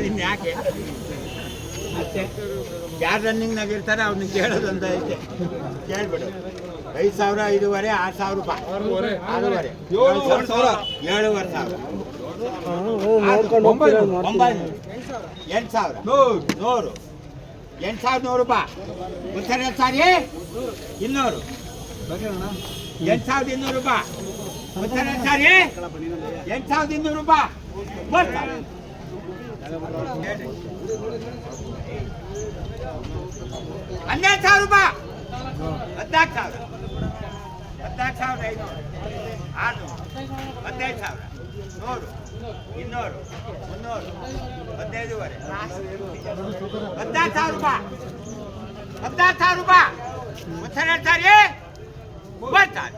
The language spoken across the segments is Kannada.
ಅಷ್ಟೇ ಮತ್ತೆ ಯಾರು ರನ್ನಿಂಗ್ನಾಗ ಇರ್ತಾರೆ ಅವ್ರನ್ನ ಕೇಳೋದಂತ ಐತೆ. ಕೇಳ್ಬಿಡು. ಐದು ಸಾವಿರ ಐದುವರೆ ಆರು ಸಾವಿರ ರೂಪಾಯಿ. ಆರೂವರೆ. ಏಳುವರೆ ಸಾವಿರ. ಏಳುವರೆ ಸಾವಿರ. ಒಂಬೈನೂರು. ಎಂಟು ಸಾವಿರ. ನೂರು. ಎಂಟು ಸಾವಿರದ ನೂರು ರೂಪಾಯಿ. ಉತ್ತರ ಸಾರಿ ಇನ್ನೂರು. ಎಂಟು ಸಾವಿರದ ಇನ್ನೂರು ರೂಪಾಯಿ. ಉತ್ತರ ಸಾರಿ ಎಂಟು ಸಾವಿರದ ಇನ್ನೂರು ರೂಪಾಯಿ. ಬರ್ತಾರೆ ಹನ್ನೆರಡು ಸಾವಿರ ರೂಪಾಯಿ ಹದಿನಾಲ್ಕು ಸಾವಿರ ಹದಿನಾಲ್ಕು ಸಾವಿರದ ಐನೂರು ಆರುನೂರು ಹದಿನೈದು ಸಾವಿರ ನೂರು ಇನ್ನೂರು ಮುನ್ನೂರು ಹದಿನೈದುವರೆ ಹದಿನಾಲ್ಕು ಸಾವಿರ ರೂಪಾಯಿ ಹದಿನಾಲ್ಕು ಸಾವಿರ ರೂಪಾಯಿ ಉತ್ತರ ಹೇಳ್ತಾರೆ ಬರ್ತಾರೆ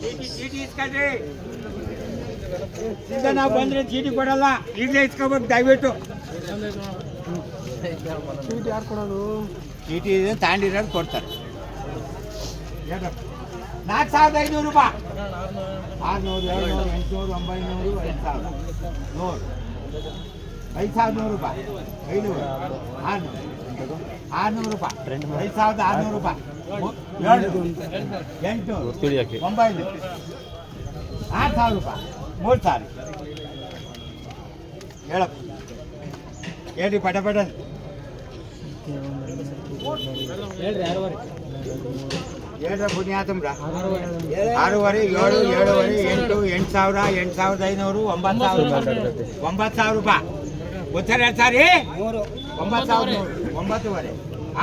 ಚೀಟಿ ಚೀಟಿ ಇಸ್ಕೊಳ್ರಿ ಈಗ ನಾವು ಬಂದ್ರೆ ಚೀಟಿ ಕೊಡಲ್ಲ. ಈಗಲೇ ಇಸ್ಕೋಬೇಕು ದಯವಿಟ್ಟು. ಚೀಟಿ ಯಾರು ಕೊಡೋದು? ಚೀಟಿ ಇದೆ ತಾಂಡಿರೋದು ಕೊಡ್ತಾರೆ. ನಾಲ್ಕು ಸಾವಿರದ ಐನೂರು ರೂಪಾಯಿ. ಆರುನೂರು ಏಳ್ನೂರು ಎಂಟುನೂರು ಒಂಬೈನೂರು ಐದು ಸಾವಿರ. ನೂರು. ಐದು ಸಾವಿರದ ನೂರು ರೂಪಾಯಿ. ಐನೂರು. ಆರುನೂರು. ಆರುನೂರು ರೂಪಾಯಿ. ಐದು ಸಾವಿರದ ಆರುನೂರು ರೂಪಾಯಿ. ಏಳ್ನೂರು. ಎಂಟುನೂರು. ಒಂಬೈನೂರು. ಆರು ಸಾವಿರ ರೂಪಾಯಿ. ಮೂರು ಸಾವಿರ ಹೇಳಪ್ಪ ಹೇಳಿ ಪಟ ಪಟ. ಹೇಳ್ರ ಪುಣ್ಯಾತಮ್ರ ಆರೂವರೆ. ಏಳು ಏಳುವರೆ ಎಂಟು ಎಂಟು ಸಾವಿರ ಎಂಟು ಸಾವಿರದ ಐನೂರು ಒಂಬತ್ತು ಸಾವಿರ. ಒಂಬತ್ತು ಸಾವಿರ ರೂಪಾಯಿ. ಉತ್ತರ ಎರಡು ಸಾರಿ. ಒಂಬತ್ತು ಸಾವಿರ ಒಂಬತ್ತುವರೆ.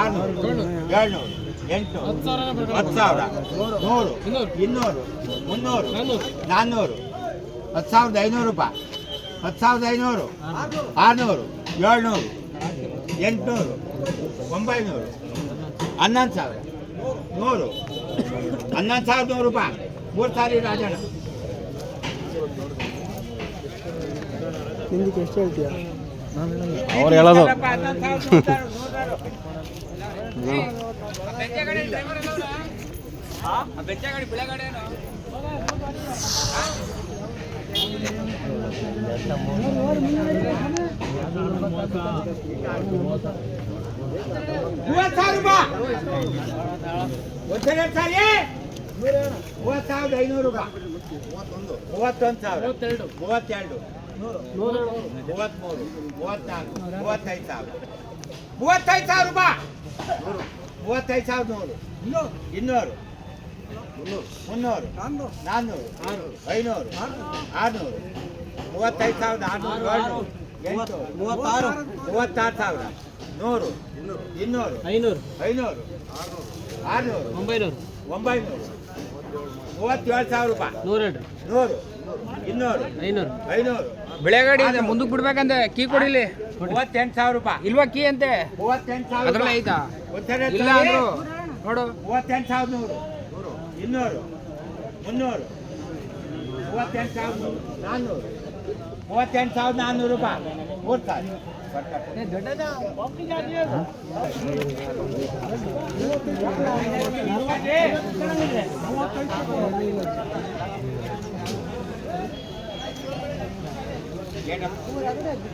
ಆರುನೂರು. ಏಳ್ನೂರು. ಎಂಟುನೂರು ಹತ್ತು ಸಾವಿರ ನೂರು. ಇನ್ನೂರು. ಮುನ್ನೂರು. ನಾನ್ನೂರು. ಹತ್ತು ಸಾವಿರದ ಐನೂರು ರೂಪಾಯಿ. ಹತ್ತು ಸಾವಿರದ ಐನೂರು ಆರುನೂರು ಏಳ್ನೂರು ಎಂಟುನೂರು ಒಂಬೈನೂರು ಹನ್ನೊಂದು ಸಾವಿರ ನೂರು ಹನ್ನೊಂದು ಸಾವಿರದ ನೂರು ರೂಪಾಯಿ. ಮೂರು ಸಾರಿ ರಾಜಣ್ಣ. ಹಿಂದಕ್ಕೆ ಎಷ್ಟು ಹೇಳ್ತೀಯಾ? ಅವ್ರು ಹೇಳೋದು. ನೂರು, ನೂರು. ಮೂವತ್ತು ಸಾವಿರ ರೂಪಾಯಿ ಒಂದ್ಸಲ ಸಾರಿ ಮೂವತ್ತು ಸಾವಿರದ ಐನೂರು ರೂಪಾಯಿ ಮೂವತ್ತೊಂದು ಸಾವಿರ ಮೂವತ್ತೆರಡು ಮೂವತ್ತ್ಮೂರು ಮೂವತ್ನಾಲ್ಕು ಮೂವತ್ತೈದು ಸಾವಿರ ಮೂವತ್ತೈದು ಸಾವಿರ ರೂಪಾಯಿ ಮೂವತ್ತೈದು ಸಾವಿರದ ನೂರು ಇನ್ನೂರು ಮುನ್ನೂರು. ನಾನ್ನೂರು. ಐನೂರು. ಆರುನೂರು. ಮೂವತ್ತೈದು ಸಾವಿರದ ಆರುನೂರು. ಏಳ್ನೂರು. ಎಂಟುನೂರು. ಮೂವತ್ತಾರು. ಮೂವತ್ತಾರು ಸಾವಿರ. ನೂರು. ಇನ್ನೂರು. ಐನೂರು. ಐನೂರು. ಆರುನೂರು. ಒಂಬೈನೂರು. ಒಂಬೈನೂರು. ಮೂವತ್ತೇಳು ಸಾವಿರ ರೂಪಾಯಿ. ನೂರೆರಡು. ನೂರು. ಇನ್ನೂರು. ಐನೂರು. ಐನೂರು. ಬೆಳೆಗಾಡಿ ಇದೆ ಮುಂದಕ್ಕೆ ಬಿಡ್ಬೇಕಂದ್ರೆ ಕೀ ಕೊಡಿಲಿ ಮೂವತ್ತೆಂಟು ಸಾವಿರ ರೂಪಾಯಿ. ಇಲ್ವಾ ಕೀ ಅಂತೆ? ಮೂವತ್ತೆಂಟು ಸಾವಿರ ಅದ್ರಲ್ಲೇ ಐತಾ? ಇಲ್ಲ. ಅಂದ್ರು. ನೋಡು. ಮೂವತ್ತೆಂಟು ಸಾವಿರದ ನೂರು. ಇನ್ನೂರು, ಮುನ್ನೂರು, ಮೂವತ್ತೆಂಟು ಸಾವಿರದ ನೂರು ನಾನ್ನೂರು, ಮೂವತ್ತೆಂಟು ಸಾವಿರದ ನಾನ್ನೂರು ರೂಪಾಯಿ. ಮೂರು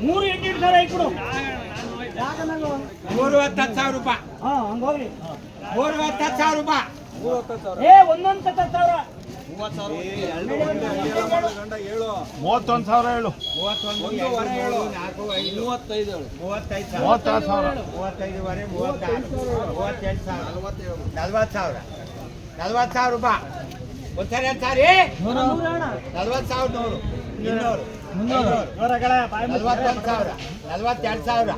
ಮೂರು ಎಂಟು ಸರ್ ಕೊಡು ಮೂರು ಹತ್ತು ಸಾವಿರ ರೂಪಾಯಿ. ಮೂರು ಹತ್ತು ಸಾವಿರ ರೂಪಾಯಿ. ಏ ಒಂದೊಂದು ಹತ್ತು ಸಾವಿರ. ಮೂವತ್ತೊಂದು ಸಾವಿರ ಹೇಳು. ಮೂವತ್ತೊಂದು ಸಾವಿರ. ಮೂವತ್ತಾರು ಸಾವಿರ ಮೂವತ್ತೈದುವರೆ ಮೂವತ್ತಾರು ಮೂವತ್ತೆಂಟು ಸಾವಿರ ನಲ್ವತ್ತು ಸಾವಿರ ನಲ್ವತ್ತು ಸಾವಿರ. ರೂಪಾಯಿ ಒಂದ್ಸರಿ ಸಾರಿ ನಲ್ವತ್ತು ಸಾವಿರದ ನೂರು ಇನ್ನೂರು ಮುನ್ನೂರು ನಲ್ವತ್ತೊಂದು ಸಾವಿರ ನಲ್ವತ್ತೆರಡು ಸಾವಿರ.